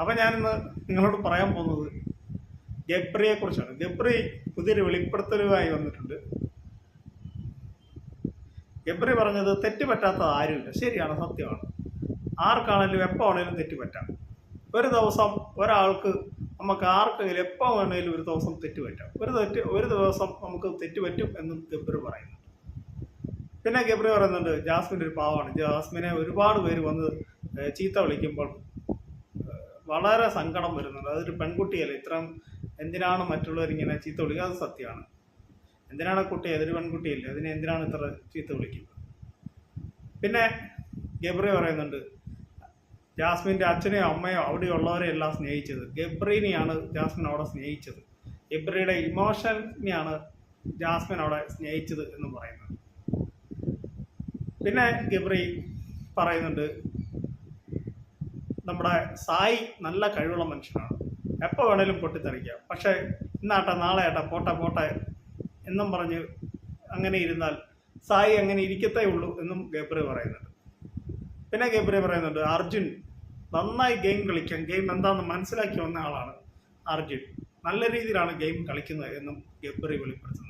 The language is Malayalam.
അപ്പം ഞാനിന്ന് നിങ്ങളോട് പറയാൻ പോകുന്നത് ഗബ്രിയെ കുറിച്ചാണ്. ഗബ്രി പുതിയൊരു വെളിപ്പെടുത്തലുമായി വന്നിട്ടുണ്ട്. ഗബ്രി പറഞ്ഞത് തെറ്റ് പറ്റാത്തത് ആരുമില്ല. ശരിയാണ് സത്യമാണ്. ആർക്കാണെങ്കിലും എപ്പോൾ ആണെങ്കിലും തെറ്റ് പറ്റാം ഒരു ദിവസം ഒരാൾക്ക് നമുക്ക് ആർക്കെങ്കിലും എപ്പോൾ വേണേലും ഒരു ദിവസം തെറ്റ് പറ്റാം ഒരു തെറ്റ് ഒരു ദിവസം നമുക്ക് തെറ്റ് പറ്റും എന്നും ഗബ്രി പറയുന്നു. പിന്നെ ഗബ്രി പറയുന്നുണ്ട് ജാസ്മിൻ ഒരു പാവമാണ്. ജാസ്മിനെ ഒരുപാട് പേര് വന്ന് ചീത്ത വിളിക്കുമ്പോൾ വളരെ സങ്കടം വരുന്നുണ്ട്. അതൊരു പെൺകുട്ടിയല്ലേ? ഇത്രയും എന്തിനാണ് മറ്റുള്ളവർ ഇങ്ങനെ ചീത്ത വിളിക്കുക അത് സത്യമാണ്. എന്തിനാണ് കുട്ടി? അതൊരു പെൺകുട്ടിയല്ലേ? അതിനെ എന്തിനാണ് ഇത്ര ചീത്ത വിളിക്കുന്നത്? പിന്നെ ഗബ്രി പറയുന്നുണ്ട് ജാസ്മിന്റെ അച്ഛനെയോ അമ്മയോ അവിടെയുള്ളവരെ എല്ലാം സ്നേഹിച്ചത്. ഗബ്രീനെയാണ് ജാസ്മിൻ അവിടെ സ്നേഹിച്ചത്. ഗബ്രിയുടെ ഇമോഷനെയാണ് ജാസ്മിൻ അവിടെ സ്നേഹിച്ചത് എന്ന് പറയുന്നത്. പിന്നെ ഗബ്രി പറയുന്നുണ്ട് നമ്മുടെ സായി നല്ല കഴിവുള്ള മനുഷ്യനാണ്. എപ്പോൾ വേണേലും പൊട്ടിത്തെറിക്കാം. പക്ഷേ ഇന്നാട്ടെ നാളെ ആട്ടെ പോട്ടെ പോട്ടെ എന്നും പറഞ്ഞ് അങ്ങനെ ഇരുന്നാൽ സായി അങ്ങനെ ഇരിക്കത്തേ ഉള്ളൂ എന്നും ഗബ്രി പറയുന്നുണ്ട്. പിന്നെ ഗബ്രി പറയുന്നുണ്ട് അർജുൻ നന്നായി ഗെയിം കളിക്കാൻ ഗെയിം എന്താണെന്ന് മനസ്സിലാക്കി വന്ന ആളാണ് അർജുൻ. നല്ല രീതിയിലാണ് ഗെയിം കളിക്കുന്നത് എന്നും ഗബ്രി വെളിപ്പെടുത്തുന്നത്